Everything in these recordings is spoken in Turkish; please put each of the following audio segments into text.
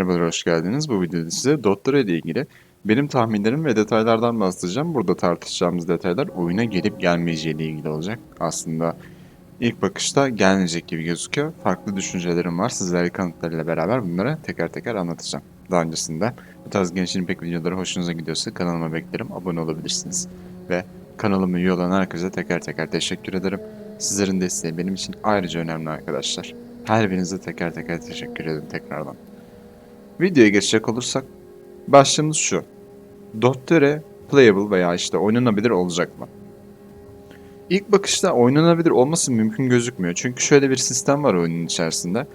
Merhabalar, hoş geldiniz. Bu videoda size Doktora ile ilgili benim tahminlerim ve detaylardan bahsedeceğim. Burada tartışacağımız detaylar oyuna gelip gelmeyeceği ile ilgili olacak. Aslında ilk bakışta gelmeyecek gibi gözüküyor. Farklı düşüncelerim var. Sizlere kanıtlarıyla beraber bunları teker teker anlatacağım. Daha öncesinde bu tarz gençliğin pek videoları hoşunuza gidiyorsa kanalıma beklerim. Abone olabilirsiniz. Ve kanalıma üye olan herkese teker teker teşekkür ederim. Sizlerin desteği benim için ayrıca önemli arkadaşlar. Her birinize teker teker teşekkür ederim tekrardan. Videoya geçecek olursak başlığımız şu. Dottore playable veya işte oynanabilir olacak mı? İlk bakışta oynanabilir olması mümkün gözükmüyor. Çünkü şöyle bir sistem var oyunun içerisinde.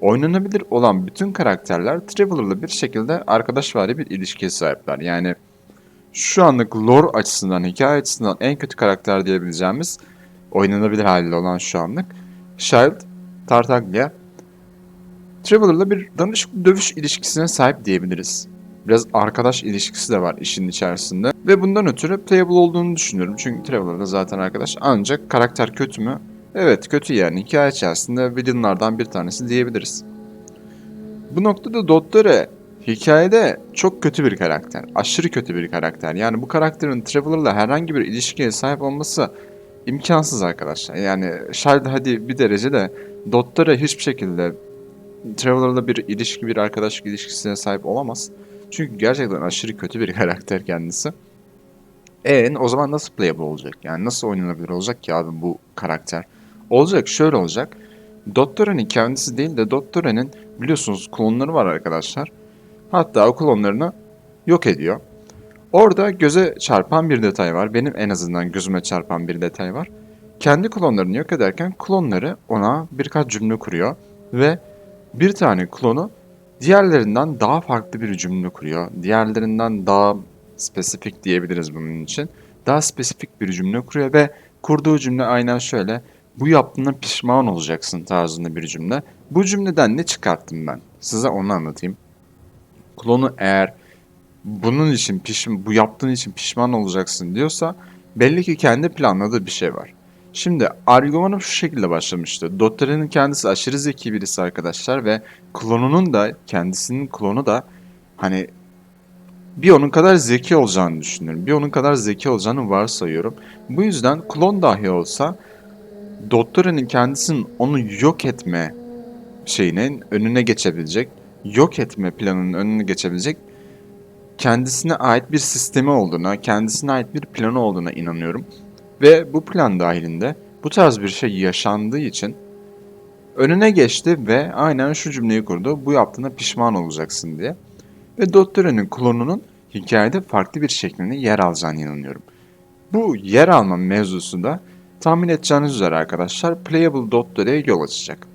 Oynanabilir olan bütün karakterler Traveler'la bir şekilde arkadaşvari bir ilişkiye sahipler. Yani şu anlık lore açısından, hikaye açısından en kötü karakter diyebileceğimiz oynanabilir haliyle olan şu anlık Shield, Tartaglia Traveler'la bir danışıklı dövüş ilişkisine sahip diyebiliriz. Biraz arkadaş ilişkisi de var işin içerisinde. Ve bundan ötürü playable olduğunu düşünüyorum. Çünkü Traveler'da zaten arkadaş. Ancak karakter kötü mü? Evet kötü yani. Hikaye içerisinde villainlardan bir tanesi diyebiliriz. Bu noktada Dottore hikayede çok kötü bir karakter. Aşırı kötü bir karakter. Yani bu karakterin Traveler'la herhangi bir ilişkiye sahip olması imkansız arkadaşlar. Yani Shard hadi bir derece de Dottore hiçbir şekilde Traveler'la bir ilişki, bir arkadaşlık ilişkisine sahip olamaz. Çünkü gerçekten aşırı kötü bir karakter kendisi. En o zaman nasıl playable olacak? Yani nasıl oynanabilir olacak ki abi bu karakter? Olacak şöyle olacak. Doktora'nın kendisi değil de Doktora'nın biliyorsunuz klonları var arkadaşlar. Hatta o klonlarını yok ediyor. Orada göze çarpan bir detay var. Benim en azından gözüme çarpan bir detay var. Kendi klonlarını yok ederken klonları ona birkaç cümle kuruyor ve bir tane klonu diğerlerinden daha farklı bir cümle kuruyor. Diğerlerinden daha spesifik diyebiliriz bunun için. Daha spesifik bir cümle kuruyor ve kurduğu cümle aynen şöyle. Bu yaptığına pişman olacaksın tarzında bir cümle. Bu cümleden ne çıkarttım ben? Size onu anlatayım. Klonu eğer bunun için pişman, bu yaptığın için pişman olacaksın diyorsa belli ki kendi planladığı bir şey var. Şimdi argümanım şu şekilde başlamıştı. Dotter'in kendisi aşırı zeki birisi arkadaşlar ve klonunun da kendisinin klonu da hani bir onun kadar zeki olacağını düşünüyorum. Bir onun kadar zeki olacağını varsayıyorum. Bu yüzden klon dahi olsa Dotter'in kendisinin onu yok etme şeyinin önüne geçebilecek, yok etme planının önüne geçebilecek kendisine ait bir sistemi olduğuna, kendisine ait bir planı olduğuna inanıyorum. Ve bu plan dahilinde bu tarz bir şey yaşandığı için önüne geçti ve aynen şu cümleyi kurdu. Bu yaptığına pişman olacaksın diye. Ve Dottore'nin klonunun hikayede farklı bir şeklinde yer alacağını inanıyorum. Bu yer alma mevzusu da tahmin edeceğiniz üzere arkadaşlar Playable Dottore'ye yol açacak.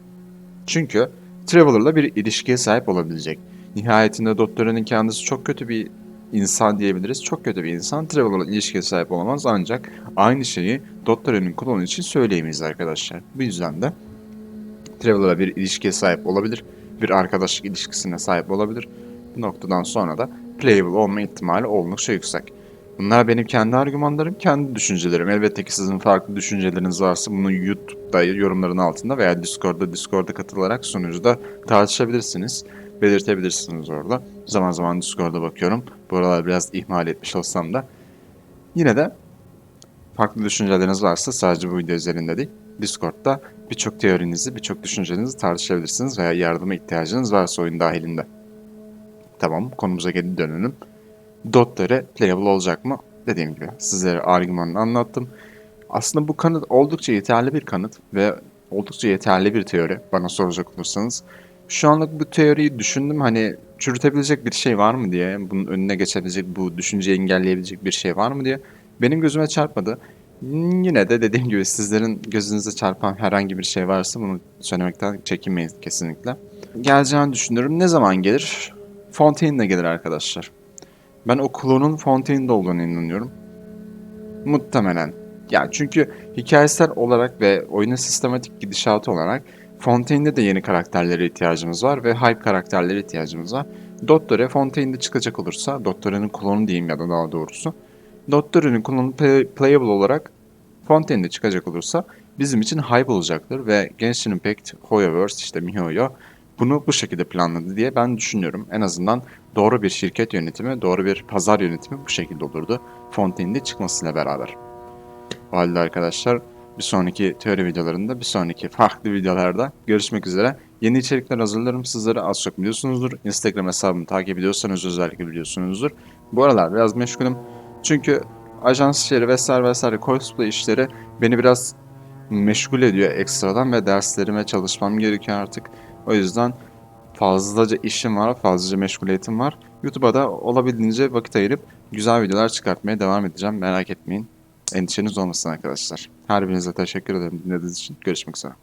Çünkü Traveler'la bir ilişkiye sahip olabilecek. Nihayetinde Dottore'nin kendisi çok kötü bir insan diyebiliriz. Çok kötü bir insan. Traveler'la ilişkiye sahip olamaz ancak aynı şeyi Dottore'nin klonu için söyleyemeyiz arkadaşlar. Bu yüzden de Traveler'la bir ilişkiye sahip olabilir. Bir arkadaşlık ilişkisine sahip olabilir. Bu noktadan sonra da playable olma ihtimali oldukça yüksek. Bunlar benim kendi argümanlarım, kendi düşüncelerim. Elbette ki sizin farklı düşünceleriniz varsa bunu YouTube'da yorumların altında veya Discord'da Discord'a katılarak sunucuda tartışabilirsiniz. Belirtebilirsiniz orada. Zaman zaman Discord'a bakıyorum. Bu aralar biraz ihmal etmiş olsam da. Yine de farklı düşünceleriniz varsa sadece bu video üzerinde değil. Discord'da birçok teorinizi, birçok düşüncenizi tartışabilirsiniz veya yardıma ihtiyacınız varsa oyun dahilinde. Tamam, konumuza geri dönelim. Dotları playable olacak mı? Dediğim gibi sizlere argümanını anlattım. Aslında bu kanıt oldukça yeterli bir kanıt ve oldukça yeterli bir teori bana soracak olursanız. Şu anlık bu teoriyi düşündüm hani çürütebilecek bir şey var mı diye, bunun önüne geçebilecek, bu düşünceyi engelleyebilecek bir şey var mı diye benim gözüme çarpmadı. Yine de dediğim gibi sizlerin gözünüze çarpan herhangi bir şey varsa bunu söylemekten çekinmeyin kesinlikle. Geleceğini düşünüyorum. Ne zaman gelir? Fontaine'de gelir arkadaşlar. Ben o klonun Fontaine'de olduğunu inanıyorum. Muhtemelen. Yani çünkü hikayesel olarak ve oyunun sistematik gidişatı olarak Fontaine'de de yeni karakterlere ihtiyacımız var ve hype karakterlere ihtiyacımız var. Dottore Fontaine'de çıkacak olursa, Dottore'nin klonu diyeyim ya da daha doğrusu. Dottore'nin klonu play- playable olarak Fontaine'de çıkacak olursa bizim için hype olacaktır ve Genshin Impact, Hoyoverse, işte MiHoYo bunu bu şekilde planladı diye ben düşünüyorum. En azından doğru bir şirket yönetimi, doğru bir pazar yönetimi bu şekilde olurdu. Fontaine'in de çıkmasıyla beraber. O halde arkadaşlar bir sonraki teori videolarında, bir sonraki farklı videolarda görüşmek üzere. Yeni içerikler hazırlarım sizlere az çok biliyorsunuzdur. Instagram hesabımı takip ediyorsanız özellikle biliyorsunuzdur. Bu aralar biraz meşgulüm. Çünkü ajans işleri vesaire vesaire cosplay işleri beni biraz meşgul ediyor ekstradan ve derslerime çalışmam gerekiyor artık. O yüzden fazlaca işim var, fazlaca meşguliyetim var. YouTube'a da olabildiğince vakit ayırıp güzel videolar çıkartmaya devam edeceğim. Merak etmeyin. Endişeniz olmasın arkadaşlar. Her birinize teşekkür ederim dinlediğiniz için. Görüşmek üzere.